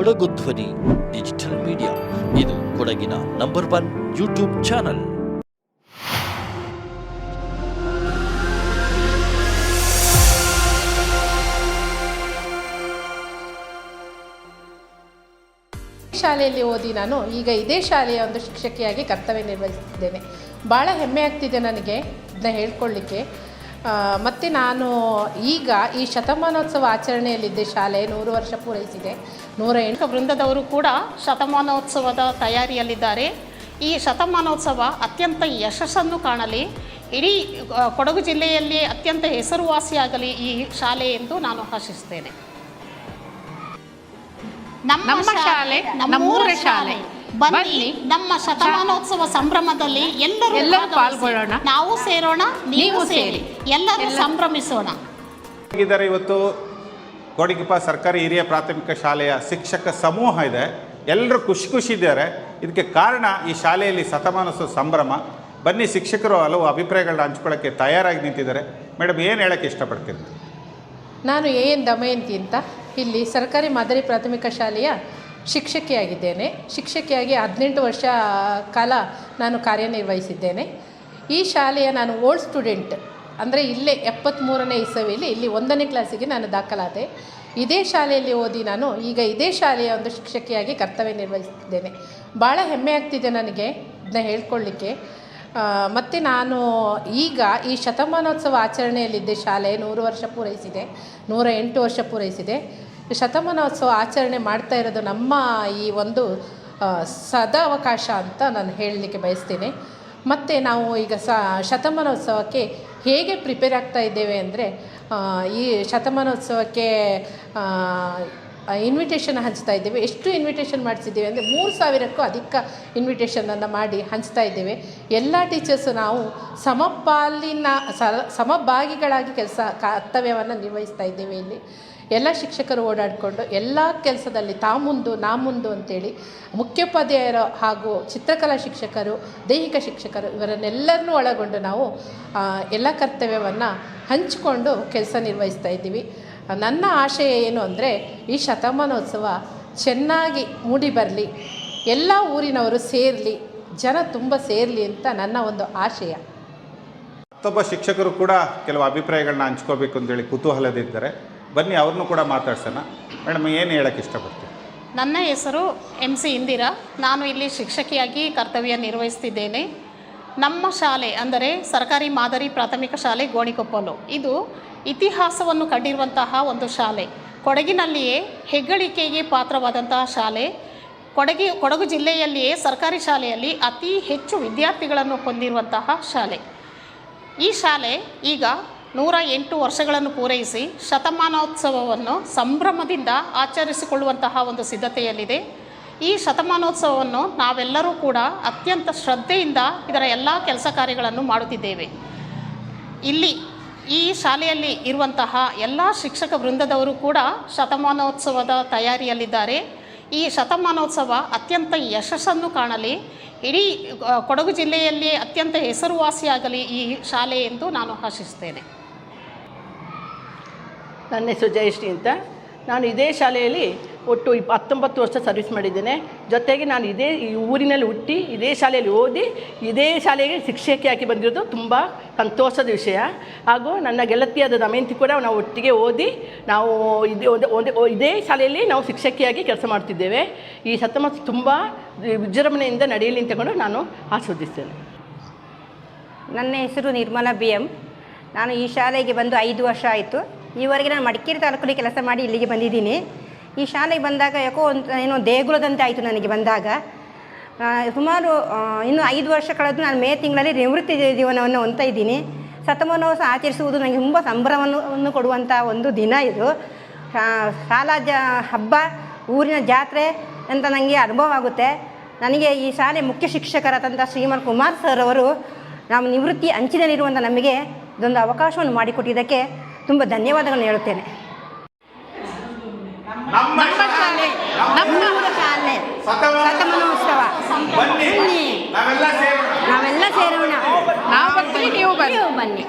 ಕೊಡಗು ಧ್ವನಿ, digital media. ಇದು ಕೊಡಗಿನ ನಂಬರ್ ಒನ್ ಯೂಟ್ಯೂಬ್ ಚಾನಲ್. ಶಾಲೆಯಲ್ಲಿ ಓದಿ ನಾನು ಈಗ ಇದೇ ಶಾಲೆಯ ಒಂದು ಶಿಕ್ಷಕಿಯಾಗಿ ಕರ್ತವ್ಯ ನಿರ್ವಹಿಸುತ್ತಿದ್ದೇನೆ ಭಾಳ ಹೆಮ್ಮೆ ಆಗ್ತಿದೆ ನನಗೆ ಇದನ್ನ ಹೇಳ್ಕೊಳ್ಳಿಕ್ಕೆ ಮತ್ತು ನಾನು ಈಗ ಈ ಶತಮಾನೋತ್ಸವ ಆಚರಣೆಯಲ್ಲಿದ್ದೆ ಶಾಲೆ ನೂರು ವರ್ಷ ಪೂರೈಸಿದೆ. ನೂರ ಎಂಟು ವೃಂದದವರು ಕೂಡ ಶತಮಾನೋತ್ಸವದ ತಯಾರಿಯಲ್ಲಿದ್ದಾರೆ. ಈ ಶತಮಾನೋತ್ಸವ ಅತ್ಯಂತ ಯಶಸ್ಸನ್ನು ಕಾಣಲಿ. ಇಡೀ ಕೊಡಗು ಜಿಲ್ಲೆಯಲ್ಲಿ ಅತ್ಯಂತ ಹೆಸರುವಾಸಿಯಾಗಲಿ ಈ ಶಾಲೆ ಎಂದು ನಾನು ಆಶಿಸ್ತೇನೆ. ನಮ್ಮ ಶಾಲೆ ನಮ್ಮೂರ ಶಾಲೆ. ಬನ್ನಿ ನಮ್ಮ ಶತಮಾನೋತ್ಸವ ಸಂಭ್ರಮದಲ್ಲಿ ಎಲ್ಲರೂ ಎಲ್ಲರೂ ಪಾಲ್ಗೊಳ್ಳೋಣ. ನಾವು ಸೇರೋಣ ನೀವು ಸೇರಿ. ಎಲ್ಲರೂ ಸಂಭ್ರಮಿಸೋಣ. ಹೇಗಿದ್ದಾರೆ ಇವತ್ತು? ಕೋಡಿಗಿಪ್ಪ ಸರ್ಕಾರಿ ಹಿರಿಯ ಪ್ರಾಥಮಿಕ ಶಾಲೆಯ ಶಿಕ್ಷಕ ಸಮೂಹ ಇದೆ. ಎಲ್ಲರೂ ಖುಷಿ ಖುಷಿ ಇದ್ದಾರೆ. ಇದಕ್ಕೆ ಕಾರಣ ಈ ಶಾಲೆಯಲ್ಲಿ ಶತಮಾನೋತ್ಸವ ಸಂಭ್ರಮ. ಬನ್ನಿ ಶಿಕ್ಷಕರು ಹಲವು ಅಭಿಪ್ರಾಯಗಳನ್ನ ಹಂಚ್ಕೊಳ್ಳೋಕ್ಕೆ ತಯಾರಾಗಿ ನಿಂತಿದ್ದಾರೆ. ಮೇಡಮ್ ಏನು ಹೇಳೋಕ್ಕೆ ಇಷ್ಟಪಡ್ತೀನಿ ನಾನು ಏನು ಎನ್ ದಮಯಂತಿ ಅಂತ ಇಲ್ಲಿ ಸರ್ಕಾರಿ ಮಾದರಿ ಪ್ರಾಥಮಿಕ ಶಾಲೆಯ ಶಿಕ್ಷಕಿಯಾಗಿದ್ದೇನೆ. ಶಿಕ್ಷಕಿಯಾಗಿ ಹದಿನೆಂಟು ವರ್ಷ ಕಾಲ ನಾನು ಕಾರ್ಯನಿರ್ವಹಿಸಿದ್ದೇನೆ. ಈ ಶಾಲೆಯ ನಾನು ಓಲ್ಡ್ ಸ್ಟೂಡೆಂಟ್, ಅಂದರೆ ಇಲ್ಲೇ ಎಪ್ಪತ್ತ್ಮೂರನೇ ಇಸವಿಯಲ್ಲಿ ಇಲ್ಲಿ ಒಂದನೇ ಕ್ಲಾಸಿಗೆ ನಾನು ದಾಖಲಾದೆ. ಇದೇ ಶಾಲೆಯಲ್ಲಿ ಓದಿ ನಾನು ಈಗ ಇದೇ ಶಾಲೆಯ ಒಂದು ಶಿಕ್ಷಕಿಯಾಗಿ ಕರ್ತವ್ಯ ನಿರ್ವಹಿಸಿದ್ದೇನೆ. ಭಾಳ ಹೆಮ್ಮೆ ಆಗ್ತಿದೆ ನನಗೆ ಇದನ್ನ ಹೇಳ್ಕೊಳ್ಳಿಕ್ಕೆ ಮತ್ತು ನಾನು ಈಗ ಈ ಶತಮಾನೋತ್ಸವ ಆಚರಣೆಯಲ್ಲಿದ್ದೆ. ಶಾಲೆ ನೂರು ವರ್ಷ ಪೂರೈಸಿದೆ. ನೂರ ಎಂಟು ವರ್ಷ ಪೂರೈಸಿದೆ. ಶತಮಾನೋತ್ಸವ ಆಚರಣೆ ಮಾಡ್ತಾ ಇರೋದು ನಮ್ಮ ಈ ಒಂದು ಸದಾವಕಾಶ ಅಂತ ನಾನು ಹೇಳಲಿಕ್ಕೆ ಬಯಸ್ತೀನಿ. ಮತ್ತು ನಾವು ಈಗ ಸ, ಶತಮಾನೋತ್ಸವಕ್ಕೆ ಹೇಗೆ ಪ್ರಿಪೇರ್ ಆಗ್ತಾ ಇದ್ದೇವೆ ಅಂದರೆ ಈ ಶತಮಾನೋತ್ಸವಕ್ಕೆ ಇನ್ವಿಟೇಷನ್ ಹಂಚ್ತಾ ಇದ್ದೇವೆ. ಎಷ್ಟು ಇನ್ವಿಟೇಷನ್ ಮಾಡಿಸಿದ್ದೇವೆ ಅಂದರೆ ಮೂರು ಸಾವಿರಕ್ಕೂ ಅಧಿಕ ಇನ್ವಿಟೇಷನನ್ನು ಮಾಡಿ ಹಂಚ್ತಾ ಇದ್ದೇವೆ. ಎಲ್ಲ ಟೀಚರ್ಸು ನಾವು ಸಮಪಾಲಿನ ಸಮಭಾಗಿಗಳಾಗಿ ಕೆಲಸ ಕರ್ತವ್ಯವನ್ನು ನಿರ್ವಹಿಸ್ತಾ ಇದ್ದೇವೆ ಇಲ್ಲಿ. ಎಲ್ಲ ಶಿಕ್ಷಕರು ಓಡಾಡಿಕೊಂಡು ಎಲ್ಲ ಕೆಲಸದಲ್ಲಿ ತಾ ಮುಂದು ನಾ ಮುಂದು ಅಂತೇಳಿ ಮುಖ್ಯೋಪಾಧ್ಯಾಯರು ಹಾಗೂ ಚಿತ್ರಕಲಾ ಶಿಕ್ಷಕರು, ದೈಹಿಕ ಶಿಕ್ಷಕರು ಇವರನ್ನೆಲ್ಲರನ್ನೂ ಒಳಗೊಂಡು ನಾವು ಎಲ್ಲ ಕರ್ತವ್ಯವನ್ನು ಹಂಚಿಕೊಂಡು ಕೆಲಸ ನಿರ್ವಹಿಸ್ತಾ ಇದ್ದೀವಿ. ನನ್ನ ಆಶಯ ಏನು ಅಂದರೆ ಈ ಶತಮಾನೋತ್ಸವ ಚೆನ್ನಾಗಿ ಮೂಡಿ ಬರಲಿ ಎಲ್ಲ ಊರಿನವರು ಸೇರಲಿ ಜನ ತುಂಬ ಸೇರಲಿ ಅಂತ ನನ್ನ ಒಂದು ಆಶಯ. ಮತ್ತೊಬ್ಬ ಶಿಕ್ಷಕರು ಕೂಡ ಕೆಲವು ಅಭಿಪ್ರಾಯಗಳನ್ನ ಹಂಚ್ಕೋಬೇಕು ಅಂತೇಳಿ ಕುತೂಹಲದಿದ್ದರೆ ಬನ್ನಿ ಅವ್ರನ್ನೂ ಕೂಡ ಮಾತಾಡ್ಸೋಣ. ಮೇಡಮ್ ಏನು ಹೇಳೋಕ್ಕೆ ಇಷ್ಟಪಡ್ತೀವಿ ನನ್ನ ಹೆಸರು ಎಂ ಸಿ ಇಂದಿರಾ. ನಾನು ಇಲ್ಲಿ ಶಿಕ್ಷಕಿಯಾಗಿ ಕರ್ತವ್ಯ ನಿರ್ವಹಿಸ್ತಿದ್ದೇನೆ. ನಮ್ಮ ಶಾಲೆ ಅಂದರೆ ಸರ್ಕಾರಿ ಮಾದರಿ ಪ್ರಾಥಮಿಕ ಶಾಲೆ ಗೋಣಿಕೊಪ್ಪಲು. ಇದು ಇತಿಹಾಸವನ್ನು ಕಂಡಿರುವಂತಹ ಒಂದು ಶಾಲೆ. ಕೊಡಗಿನಲ್ಲಿಯೇ ಹೆಗ್ಗಳಿಕೆಗೆ ಪಾತ್ರವಾದಂತಹ ಶಾಲೆ. ಕೊಡಗಿ, ಕೊಡಗು ಜಿಲ್ಲೆಯಲ್ಲಿಯೇ ಸರ್ಕಾರಿ ಶಾಲೆಯಲ್ಲಿ ಅತಿ ಹೆಚ್ಚು ವಿದ್ಯಾರ್ಥಿಗಳನ್ನು ಹೊಂದಿರುವಂತಹ ಶಾಲೆ. ಈ ಶಾಲೆ ಈಗ ನೂರ ಎಂಟು ವರ್ಷಗಳನ್ನು ಪೂರೈಸಿ ಶತಮಾನೋತ್ಸವವನ್ನು ಸಂಭ್ರಮದಿಂದ ಆಚರಿಸಿಕೊಳ್ಳುವಂತಹ ಒಂದು ಸಿದ್ಧತೆಯಲ್ಲಿದೆ. ಈ ಶತಮಾನೋತ್ಸವವನ್ನು ನಾವೆಲ್ಲರೂ ಕೂಡ ಅತ್ಯಂತ ಶ್ರದ್ಧೆಯಿಂದ ಇದರ ಎಲ್ಲ ಕೆಲಸ ಕಾರ್ಯಗಳನ್ನು ಮಾಡುತ್ತಿದ್ದೇವೆ. ಇಲ್ಲಿ ಈ ಶಾಲೆಯಲ್ಲಿ ಇರುವಂತಹ ಎಲ್ಲ ಶಿಕ್ಷಕ ವೃಂದದವರು ಕೂಡ ಶತಮಾನೋತ್ಸವದ ತಯಾರಿಯಲ್ಲಿದ್ದಾರೆ. ಈ ಶತಮಾನೋತ್ಸವ ಅತ್ಯಂತ ಯಶಸ್ಸನ್ನು ಕಾಣಲಿ. ಇಡೀ ಕೊಡಗು ಜಿಲ್ಲೆಯಲ್ಲಿ ಅತ್ಯಂತ ಹೆಸರುವಾಸಿಯಾಗಲಿ ಈ ಶಾಲೆ ಎಂದು ನಾನು ಆಶಿಸ್ತೇನೆ. ನನ್ನ ಹೆಸರು ಜಯಶ್ರೀ ಅಂತ. ನಾನು ಇದೇ ಶಾಲೆಯಲ್ಲಿ ಒಟ್ಟು ಇಪ್ಪ ಹತ್ತೊಂಬತ್ತು ವರ್ಷ ಸರ್ವಿಸ್ ಮಾಡಿದ್ದೇನೆ. ಜೊತೆಗೆ ನಾನು ಇದೇ ಈ ಊರಿನಲ್ಲಿ ಹುಟ್ಟಿ ಇದೇ ಶಾಲೆಯಲ್ಲಿ ಓದಿ ಇದೇ ಶಾಲೆಗೆ ಶಿಕ್ಷಕಿಯಾಗಿ ಬಂದಿರೋದು ತುಂಬ ಸಂತೋಷದ ವಿಷಯ. ಹಾಗೂ ನನ್ನ ಗೆಳತಿಯಾದ ದಮಯಂತಿ ಕೂಡ ನಾವು ಒಟ್ಟಿಗೆ ಓದಿ ನಾವು ಇದೇ ಇದೇ ಶಾಲೆಯಲ್ಲಿ ನಾವು ಶಿಕ್ಷಕಿಯಾಗಿ ಕೆಲಸ ಮಾಡ್ತಿದ್ದೇವೆ. ಈ ಶತಮಾನ ತುಂಬ ವಿಜೃಂಭಣೆಯಿಂದ ನಡೆಯಲಿ ಅಂತಕೊಂಡು ನಾನು ಆಸ್ವಾದಿಸ್ತೇನೆ ನನ್ನ ಹೆಸರು ನಿರ್ಮಲಾ ಬಿ ಎಂ ನಾನು ಈ ಶಾಲೆಗೆ ಬಂದು ಐದು ವರ್ಷ ಆಯಿತು. ಈವರೆಗೆ ನಾನು ಮಡಿಕೇರಿ ತಾಲೂಕಲ್ಲಿ ಕೆಲಸ ಮಾಡಿ ಇಲ್ಲಿಗೆ ಬಂದಿದ್ದೀನಿ. ಈ ಶಾಲೆಗೆ ಬಂದಾಗ ಯಾಕೋ ಒಂದು ಏನೋ ದೇಗುಲದಂತೆ ಆಯಿತು ನನಗೆ ಬಂದಾಗ. ಸುಮಾರು ಇನ್ನೂ ಐದು ವರ್ಷ ಕಳೆದು ನಾನು ಮೇ ತಿಂಗಳಲ್ಲಿ ನಿವೃತ್ತಿ ಜೀವನವನ್ನು ಹೊಂತ ಇದ್ದೀನಿ. ಸತಮಾನೋತ್ಸವ ಆಚರಿಸುವುದು ನನಗೆ ತುಂಬ ಸಂಭ್ರಮವನ್ನು ಕೊಡುವಂಥ ಒಂದು ದಿನ ಇದು. ಶಾಲಾ ಜ, ಹಬ್ಬ, ಊರಿನ ಜಾತ್ರೆ ಅಂತ ನನಗೆ ಅನುಭವ ಆಗುತ್ತೆ ನನಗೆ ಈ ಶಾಲೆ ಮುಖ್ಯ ಶಿಕ್ಷಕರಾದಂಥ ಶ್ರೀಮನ್ ಕುಮಾರ್ ಸರ್ ಅವರು ನಮ್ಮ ನಿವೃತ್ತಿ ಅಂಚಿನಲ್ಲಿರುವಂಥ ನಮಗೆ ಇದೊಂದು ಅವಕಾಶವನ್ನು ಮಾಡಿಕೊಟ್ಟಿದ್ದಕ್ಕೆ ತುಂಬ ಧನ್ಯವಾದಗಳನ್ನು ಹೇಳುತ್ತೇನೆ. ನಮ್ಮ ಶಾಲೆ. ನಮ್ಮ ಶಾಲೆ. ಶತಮಾನೋತ್ಸವ ಬನ್ನಿ. ನಾವೆಲ್ಲ ಸೇರೋಣ. ನಾವೆಲ್ಲ ಸೇರೋಣ. ನಾವು ಬರ್ತೀವಿ ನೀವು ಬನ್ನಿ.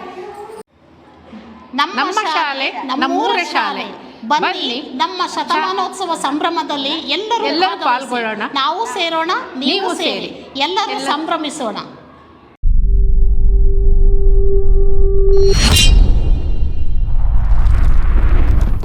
ನಮ್ಮ ಶಾಲೆ ನಮ್ಮೂರ ಶಾಲೆ. ಬನ್ನಿ. ನಮ್ಮ ಶತಮಾನೋತ್ಸವ ಸಂಭ್ರಮದಲ್ಲಿ ಎಲ್ಲರೂ ಎಲ್ಲರೂ. ಪಾಲ್ಗೊಳ್ಳೋಣ. ನಾವು ಸೇರೋಣ ನೀವು ಸೇರಿ. ಎಲ್ಲರೂ ಸಂಭ್ರಮಿಸೋಣ.